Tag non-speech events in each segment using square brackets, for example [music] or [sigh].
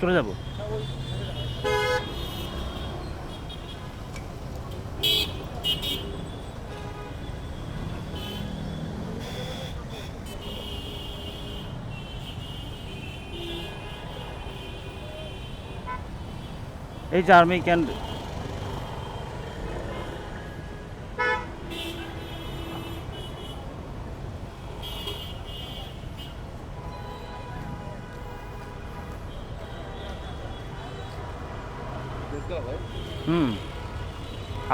চলে যাব। এই যে আর্মি ক্যান্ট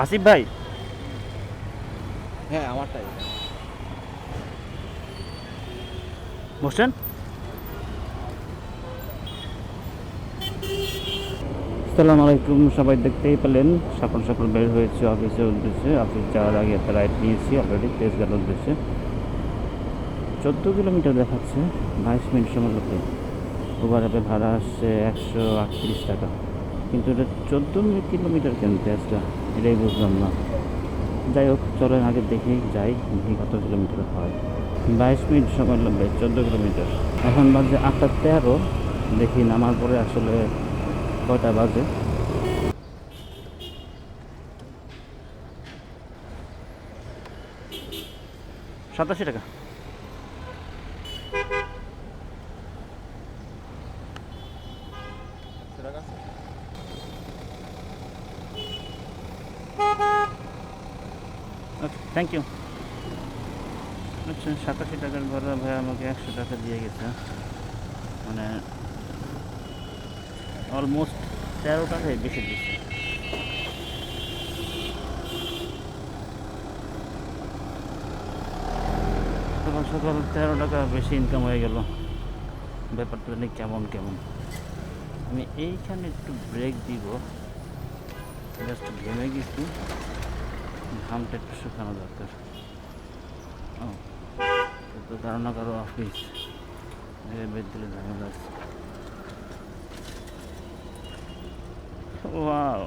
আসিফ ভাই? হ্যাঁ আমারটাই। বসছেন? আসসালামু আলাইকুম সবাই দেখতেই পেলেন। সকাল সকাল বের হয়েছে অফিসের উদ্দেশ্যে অফিস যাওয়ার আগে একটা রাইড নিয়েছি অলরেডি তেজগাঁর উদ্দেশ্যে চোদ্দ কিলোমিটার দেখাচ্ছে বাইশ মিনিট সময় লোকে উবার অ্যাপে ভাড়া আসছে একশো আটত্রিশ টাকা। কিন্তু এটা চোদ্দ কিলোমিটার কেন তেজটা এটাই বুঝলাম না। যাই হোক, চলেন আগে দেখি, যাই, দেখি কত কিলোমিটার হয়। বাইশ মিনিট সময় লাগবে, চোদ্দ কিলোমিটার এখন বাজে আটটা তেরো, দেখি নামার পরে আসলে কয়টা বাজে। সাতাশি টাকা ওকে থ্যাংক ইউ আচ্ছা সাতাশি টাকার ভাড়া ভাই আমাকে একশো টাকা দিয়ে গেছে। মানে অলমোস্ট তেরো টাকায় বেশি দিচ্ছে। সকাল সকাল তেরো টাকা বেশি ইনকাম হয়ে গেল। ব্যাপারটা জানি কেমন কেমন। আমি এইখানে একটু ব্রেক দিব। জাস্ট ঘেমে গেছি। ঘামটা একটু শুকানো দরকার। ও তো কারও না অফিস বেদ দিলে ঝামেলা আছে ওয়াও।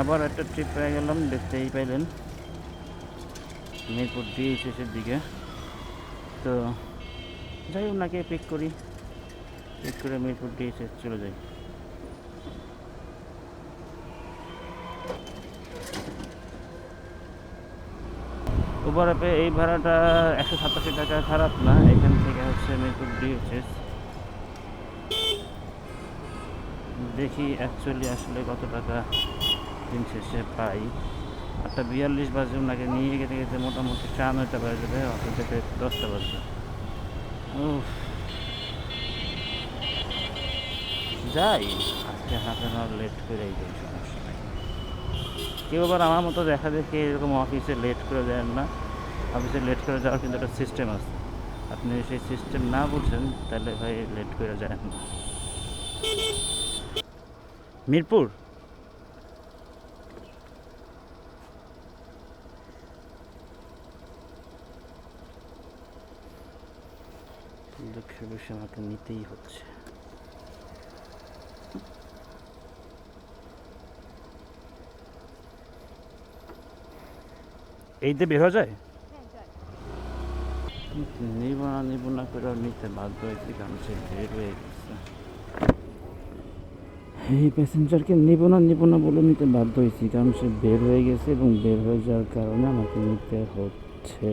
আবার একটা ট্রিপ পেয়ে গেলাম, দেখতেই পাইলেন। মিরপুর দিয়ে শেষের দিকে। তো যাই ওনাকে পিক করি। পিক করে মিরপুর দিয়ে শেষ চলে যাই। উবার অ্যাপে এই ভাড়াটা একশো সাতাশি টাকা খারাপ না, এখান থেকে হচ্ছে মিরপুর ডিএচএস দেখি অ্যাকচুয়ালি আসলে কত টাকা দিন শেষে পাই। আটটা বিয়াল্লিশ বাজে ওনাকে নিয়ে গেতে গেতে মোটামুটি চা নয়টা বাজে অটো থেকে দশটা বাজবে। যাই, আজকে হাফ অ্যান আওয়ার লেট করেই যাই সমস্যা কেউ আবার আমার মতো দেখা দেখে এরকম অফিসে লেট করে দেন না। অফিসে লেট করে যাওয়ার কিন্তু একটা সিস্টেম আছে। আপনি সেই সিস্টেম না বুঝেন, তাহলে ভাই লেট করে যায় না। মিরপুর? বিষয় আমাকে নিতেই হচ্ছে। এই দিয়ে বের হওয়া যায়। নিব না নিব না করে নিতে বাধ্য হয়েছি কারণ সে বের হয়ে গেছে। এই প্যাসেঞ্জারকে নিব না নিব না বলে নিতে বাধ্য হয়েছি কারণ সে বের হয়ে গেছে এবং বের হয়ে যাওয়ার কারণে আমাকে নিতে হচ্ছে।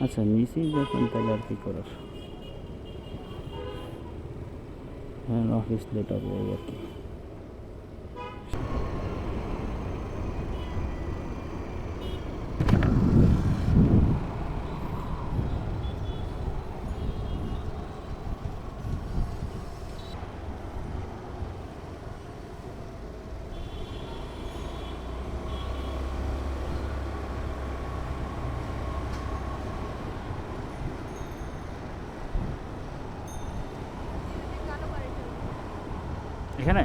আচ্ছা নিচেই যখন তাহলে আর কি করার হ্যাঁ অফিস লেট হবে এই আর কি এখানে?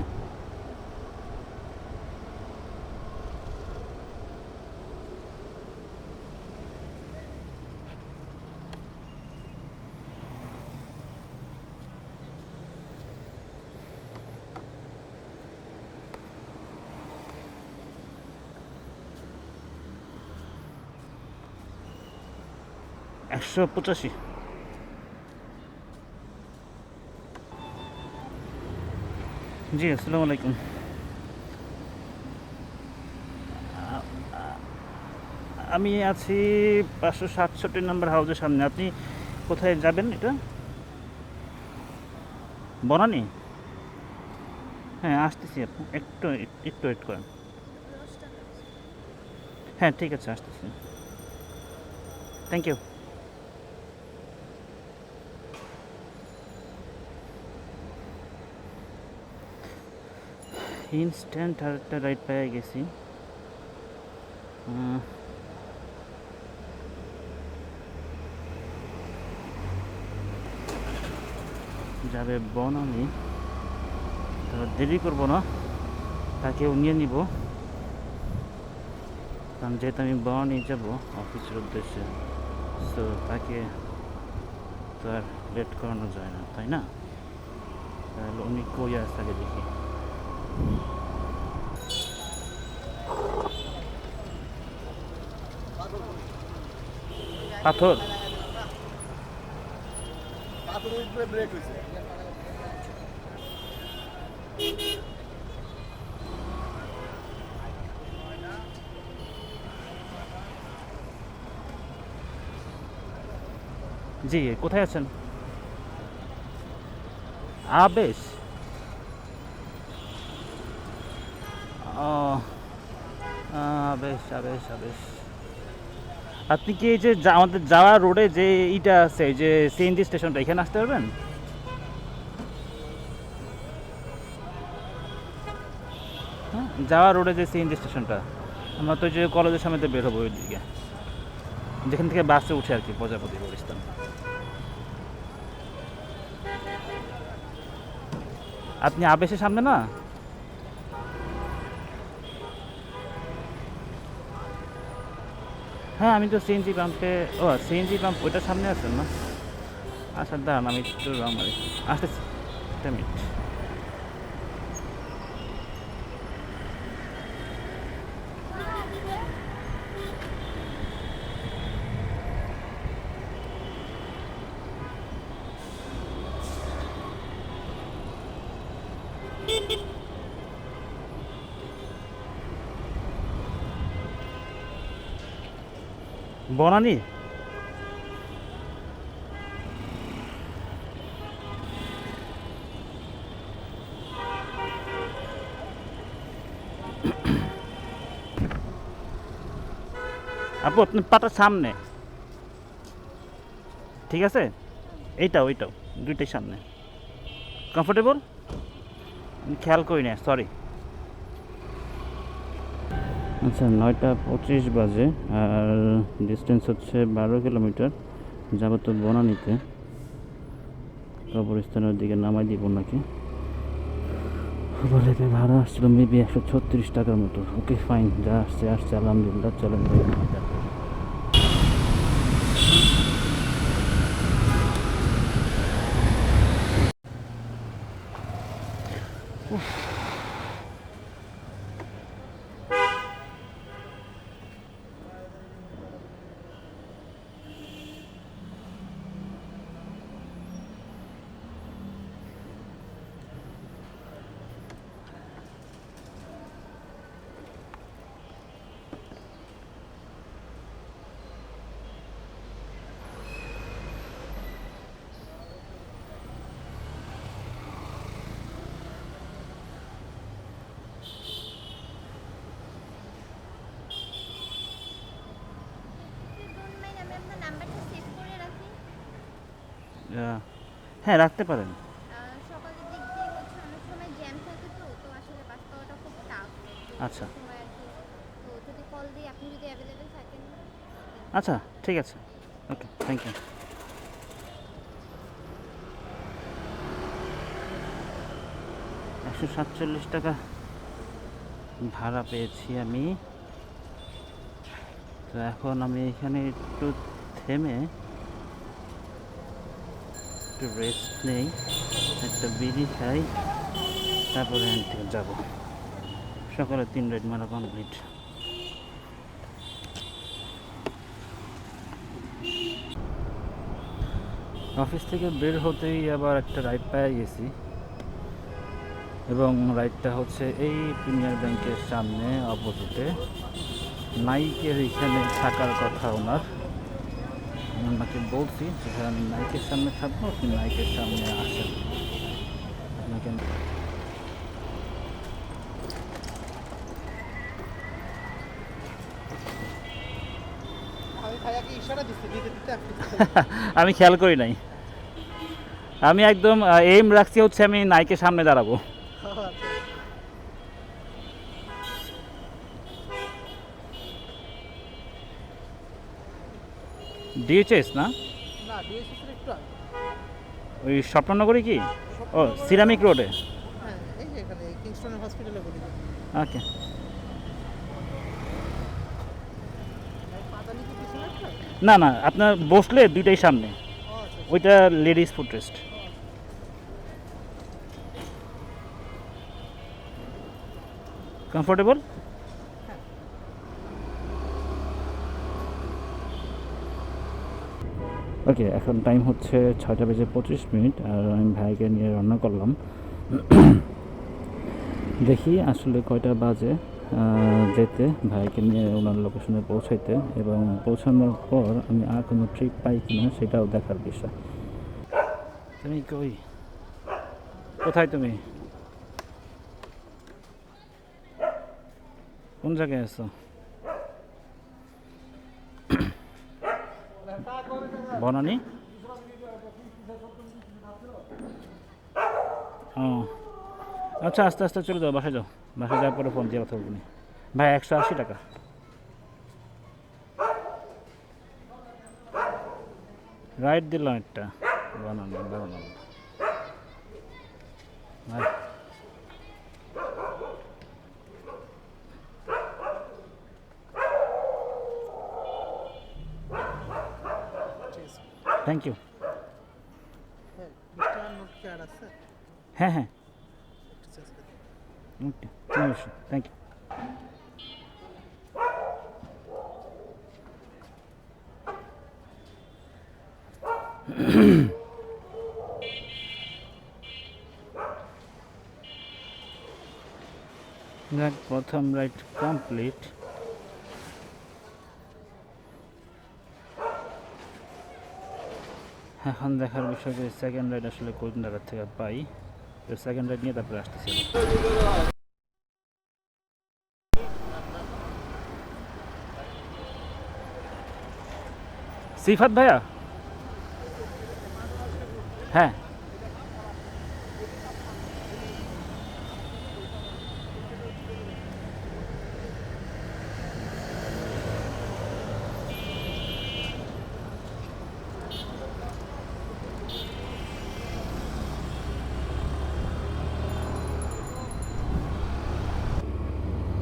একশো পঁচাশি। জি, আসসালামু আলাইকুম। আমি আছি পাঁচশো সাতষট্টি নম্বর হাউসের সামনে। আপনি কোথায় যাবেন এটা? বনানি? হ্যাঁ আসতেছি আপনি একটু একটু ওয়েট করেন। হ্যাঁ ঠিক আছে, আসতেছি। থ্যাংক ইউ ইনস্ট্যান্ট আর একটা রাইড পেয়ে গেছি। যাবে বনানি। তো দেরি করব না, তাকেও নিয়ে নিব। কারণ যেহেতু আমি বনানি যাব অফিসের উদ্দেশ্যে, তো তাকে তো আর লেট করানো যায় না, তাই না? তাহলে উনি কই আছে আগে দেখি। পাথর? জি কোথায় আছেন? আবেশ? ও আবেশ আবেশ আবেশ আপনি কি এই যে আমাদের যাওয়া রোডে যে ইটা আছে যে সিএনজি স্টেশনটা, এখানে আসতে পারবেন? হ্যাঁ যাওয়া রোডে যে সিএনজি স্টেশনটা, আমরা তো যে কলেজের সামনে তো বের হব ওই দিকে যেখান থেকে বাসে উঠে আর কি, প্রজাপতি গুলিস্তান আপনি আবেশের সামনে না? হ্যাঁ আমি তো সিএনজি পাম্পে ও সিএনজি পাম্প ওইটা সামনে আছেন না? আচ্ছা দাঁড়ান, আমি একটু রং মারি। আসতেছি। মিনিট আপু আপনার পাটা সামনে। ঠিক আছে? এইটাও এইটাও, দুইটাই সামনে। কমফোর্টেবল খেয়াল করি না সরি আচ্ছা নয়টা পঁচিশ বাজে, আর ডিস্টেন্স হচ্ছে বারো কিলোমিটার। যাব তো বনানিতে। কবরস্থানের দিকে নামাই দিব নাকি? বলে ভাড়া আসছিল মেবি একশো ছত্রিশ টাকার মতো। ওকে ফাইন যা আসছে আসছে, আলহামদুলিল্লাহ, চলেন ভাই মজা করি। don't mind, আমি আপনার নাম্বারটা সেভ করে রাখি আহ, হ্যাঁ রাখতে পারেন আহ, সকালের দিক দিয়ে হচ্ছে অনেক সময় জ্যাম থাকে তো তো আসলে বাস পাওয়াটা খুব টাফ আচ্ছা সময় আর কি তো যদি কল দিই আপনি রাখতে পারেন। আচ্ছা। আচ্ছা ঠিক আছে। ওকে থ্যাংক ইউ একশো সাতচল্লিশ টাকা ভাড়া পেয়েছি আমি। তো এখন আমি এখানে একটু থেমে একটু রেস্ট নেই, একটা বিড়ি খাই, তারপরে এখান থেকে যাব। সকালে তিন রাইড মারা কমপ্লিট অফিস থেকে বের হতেই আবার একটা রাইড পেয়ে গেছি। এবং রাইডটা হচ্ছে এই প্রিমিয়ার ব্যাংকের সামনে অপোজিটে। নাইকের এখানে থাকার কথা ওনার। আমি ওনাকে বলছি যে আমি নাইকের সামনে থাকব আপনি নাইকের সামনে আসেন। আপনাকে [laughs] আমি খেয়াল করি নাই। আমি একদম এইম রাখছি হচ্ছে আমি নাইকের সামনে দাঁড়াবো। আচ্ছা ডিএচএস না? ওই স্বপ্ননগরে কি? ও সিরামিক রোডে। হ্যাঁ ওকে। না না আপনার বসলে দুইটাই সামনে। ও আচ্ছা ওইটা ladies food rest. Comfortable? Okay এখন টাইম হচ্ছে ছয়টা বেজে পঁচিশ মিনিট আর আমি ভাইকে নিয়ে রান্না করলাম। দেখি আসলে কয়টা বাজে যেতে ভাইকে নিয়ে ওনার লোকেশনে পৌঁছাইতে এবং পৌঁছানোর পর আমি আর কোনো ট্রিপ পাই কিনা সেটাও দেখার বিষয়। তুমি কই? কোথায় তুমি? কোন জায়গায় আছো? বনানি। ও। আচ্ছা আস্তে আস্তে চলে যাও, বাসায় যাও। বাসায় যাওয়ার পরে ফোন দিয়ে কথা বলব ভাই, একশো আশি টাকা। রাইট দিলাম একটা। বানানো বানানো ভাই থ্যাংক ইউ হ্যাঁ মিস্টার নোট কি আর আছে হ্যাঁ হ্যাঁ একটু চেঞ্জ করে দিন। Okay no issue thank you যাক প্রথম রাইড কমপ্লিট এখন দেখার বিষয় যে সেকেন্ড রাইড আসলে কোন জায়গার থেকে পাই? তো সেকেন্ড রাইড নিয়ে তারপরে আসতেছি সিফাত ভাইয়া? হ্যাঁ।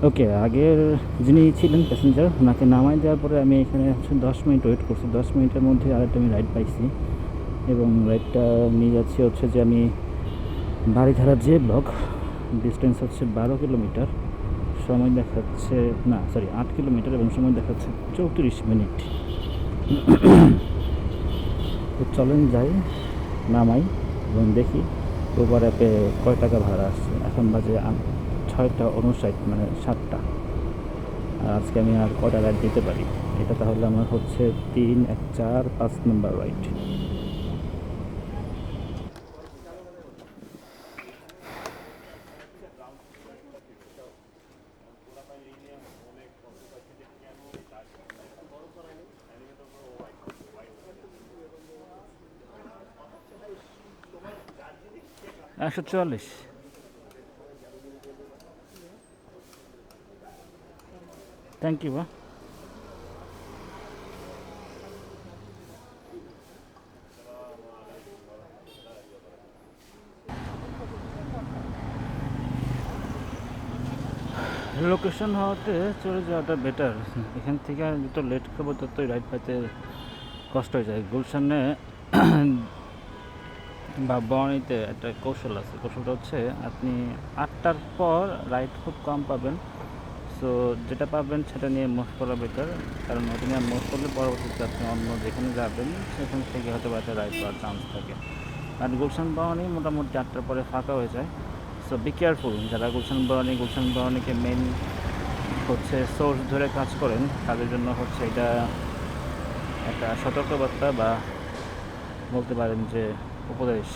ওকে আগের যিনি ছিলেন প্যাসেঞ্জার ওনাকে নামাই দেওয়ার পরে আমি এখানে দশ মিনিট ওয়েট করছি। দশ মিনিটের মধ্যে আরেকটা আমি রাইড পাইছি এবং রাইডটা নিয়ে যাচ্ছি হচ্ছে যে আমি বাড়িধারা যে ব্লক ডিস্টেন্স হচ্ছে বারো কিলোমিটার। সময় দেখাচ্ছে, না সরি আট কিলোমিটার এবং সময় দেখাচ্ছে চৌত্রিশ মিনিট। তো চলেন যাই, নামাই এবং দেখি উবার অ্যাপে কয় টাকা ভাড়া আসছে। এখন বাজে ছয়টা উনষাট মানে সাতটা। আর আজকে আমি আর কয়টা রাইড দিতে পারি? এটা তাহলে আমার হচ্ছে তিন, এক, চার, পাঁচ নম্বর রাইড একশো চুয়াল্লিশ। থ্যাংক ইউ লোকেশন হওয়াতে চলে যাওয়াটা বেটার এখান থেকে যত লেট খাব, ততই রাইড পাইতে কষ্ট হয়ে যায়। গুলশানে বা বনিতে একটা কৌশল আছে। কৌশলটা হচ্ছে আপনি আটটার পর রাইড খুব কম পাবেন। সো যেটা পাবেন সেটা নিয়ে মুভ করা বেটার কারণ ওটা নিয়ে মুভ করলে পরবর্তীতে আপনি অন্য যেখানে যাবেন, সেখান থেকে হয়তো বা একটা রাইড পাওয়ার চান্স থাকে। আর গুলশান বাওয়ানি মোটামুটি আটটার পরে ফাঁকা হয়ে যায়। সো বি কেয়ারফুল যারা গুলশান বাওয়ানি গুলশান বাওয়ানিকে মেন হচ্ছে সোর্স ধরে কাজ করেন, তাদের জন্য হচ্ছে এটা একটা সতর্কবার্তা বা বলতে পারেন যে উপদেশ।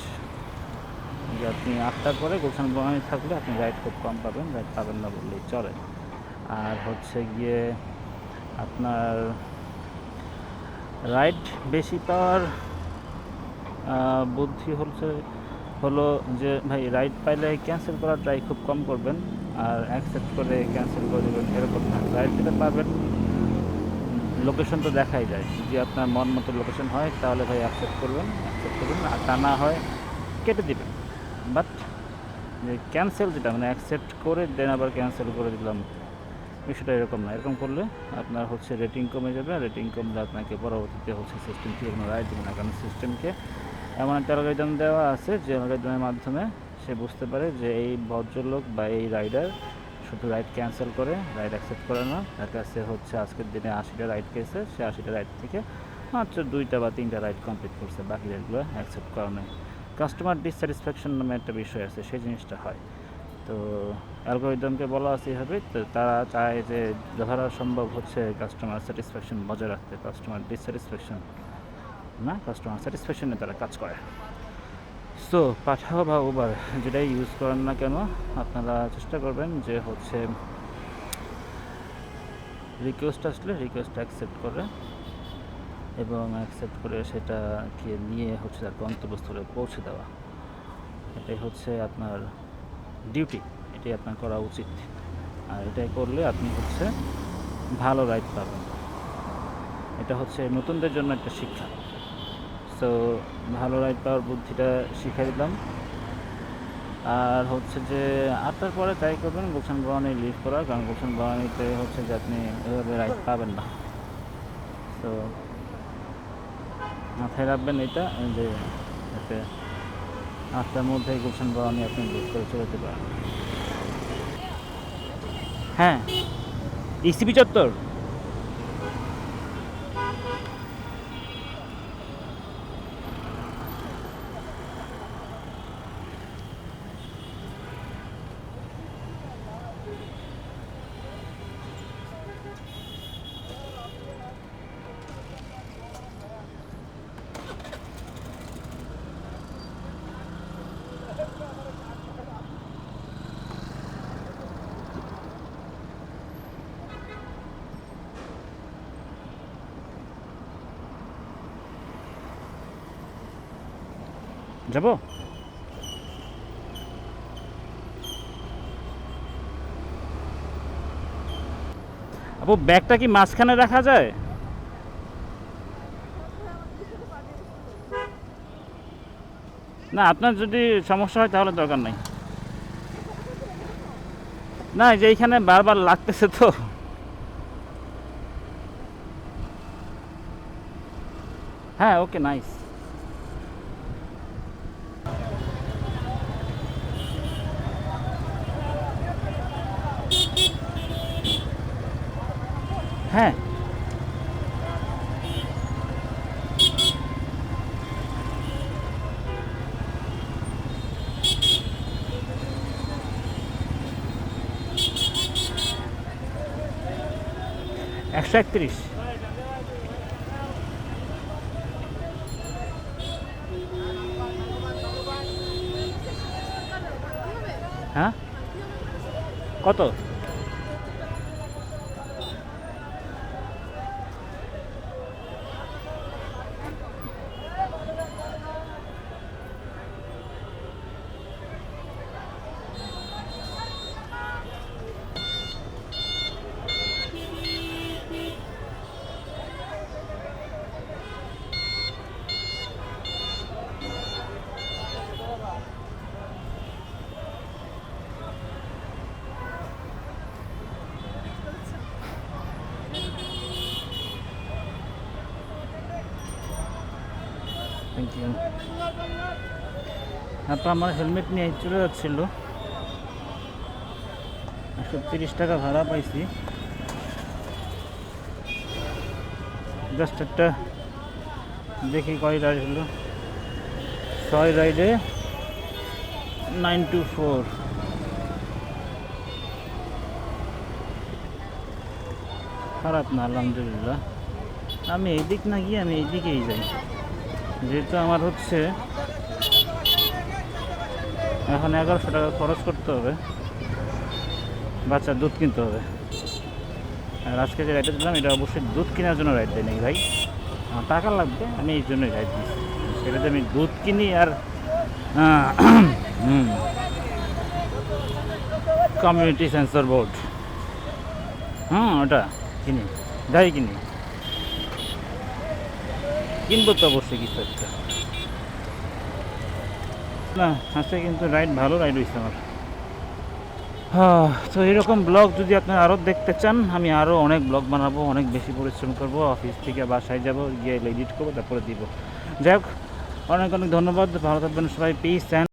যে আপনি আটটার পরে গুলশান বাওয়ানি থাকলে আপনি রাইড খুব কম পাবেন রাইড পাবেন না বললেই চলে। আর হচ্ছে গিয়ে আপনার রাইড বেশি পাওয়ার বুদ্ধি হচ্ছে হলো যে ভাই রাইড পাইলে ক্যান্সেল করার ট্রাই খুব কম করবেন আর অ্যাকসেপ্ট করে ক্যান্সেল করে দেবেন, এরকম না। রাইড যেটা পাবেন লোকেশন তো দেখাই যায়। যদি আপনার মন মতো লোকেশন হয়, তাহলে ভাই অ্যাকসেপ্ট করবেন অ্যাকসেপ্ট করবেন। আর তা না হয়, কেটে দিবেন। বাট যে ক্যান্সেল যেটা মানে অ্যাকসেপ্ট করে দেন আবার ক্যান্সেল করে দিলাম। বিষয়টা এরকম না। এরকম করলে আপনার হচ্ছে রেটিং কমে যাবে আর রেটিং কমলে আপনাকে পরবর্তীতে হচ্ছে সিস্টেম থেকে কোনো রাইট দেবে না। কারণ সিস্টেমকে এমন একটা অ্যালগোরিদম দেওয়া আছে যে অ্যালগোরিদমের মাধ্যমে সে বুঝতে পারে যে এই ভদ্রলোক বা এই রাইডার শুধু রাইড ক্যান্সেল করে রাইড অ্যাকসেপ্ট করে না। তার কাছে হচ্ছে আজকের দিনে আশিটা রাইড পেয়েছে সে আশিটা রাইড থেকে মাত্র দুইটা বা তিনটা রাইড কমপ্লিট করছে। বাকি রাইডগুলো অ্যাকসেপ্ট করা নেই। কাস্টমার ডিসস্যাটিসফ্যাকশন নামে একটা বিষয় আছে, সেই জিনিসটা হয়। তো অ্যালগোরিদমকে বলা আছে এভাবে তারা চায় যে যতটা সম্ভব হচ্ছে কাস্টমার স্যাটিসফ্যাকশন বজায় রাখতে কাস্টমার ডিসস্যাটিসফ্যাকশন না কাস্টমার স্যাটিসফ্যাকশনে তারা কাজ করে। সো পাঠাও বা উবার যেটাই ইউজ করেন না কেন, আপনারা চেষ্টা করবেন যে হচ্ছে রিকোয়েস্ট আসলে রিকোয়েস্ট অ্যাকসেপ্ট করে এবং অ্যাকসেপ্ট করে সেটাকে নিয়ে হচ্ছে তার গন্তব্যস্থলে পৌঁছে দেওয়া। এটাই হচ্ছে আপনার ডিউটি এটাই আপনার করা উচিত। আর এটাই করলে আপনি হচ্ছে ভালো রাইড পাবেন। এটা হচ্ছে নতুনদের জন্য একটা শিক্ষা। সো ভালো রাইড পাওয়ার বুদ্ধিটা শিখাই দিলাম। আর হচ্ছে যে আটটার পরে তাই করবেন গুলশান বাগানে লিভ করার কারণ গুলশান বাগানিতে হচ্ছে যে আপনি এভাবে রাইড পাবেন না। তো মাথায় রাখবেন এটা, যে, যাতে আটটার মধ্যে গুলশান বাগানে আপনি লিভ করে চলে যেতে পারেন। হ্যাঁ। ইসিপি চত্বর? যাব? আপু, ব্যাগটা কি মাঝখানে রাখা যায়? না, আপনার যদি সমস্যা হয় তাহলে দরকার নাই। না যে এইখানে বারবার লাগতেছে তো। হ্যাঁ ওকে, নাইস। হ্যাঁ। একশো একত্রিশ। হ্যাঁ। কত থ্যাংক ইউ তারপর আমার হেলমেট নিয়ে চলে যাচ্ছিল। একশো তিরিশ টাকা ভাড়া পাইছি। জাস্ট একটা দেখি কয় রাইড হলো। ছয় রাইডে নাইন টু ফোর খারাপ না, আলহামদুলিল্লাহ। আমি এইদিক না গিয়ে আমি এইদিকেই যাই। যেহেতু আমার হচ্ছে এখন এগারোশো টাকা খরচ করতে হবে। বাচ্চার দুধ কিনতে হবে। আর আজকে যে রাইডটা দিলাম, এটা অবশ্যই দুধ কেনার জন্য রাইড দেয় নাকি ভাই। আমার টাকা লাগবে, আমি এই জন্যই রাইড দিচ্ছি সেটাতে আমি দুধ কিনি আর কমিউনিটি সেন্সর বোর্ড হুম, ওটা কিনি, যাই কিনি। কিনবো তো অবশ্যই কিছু একটা। না আজকে কিন্তু রাইড ভালো রাইড হয়েছে আমার। হ্যাঁ, তো এরকম ব্লগ যদি আপনারা আরও দেখতে চান আমি আরও অনেক ব্লগ বানাবো অনেক বেশি পরিশ্রম করব অফিস থেকে বাসায় যাব গিয়ে এডিট করব তারপরে দিব। যাই হোক অনেক অনেক ধন্যবাদ ভালো থাকবেন সবাই পিস অ্যান্ড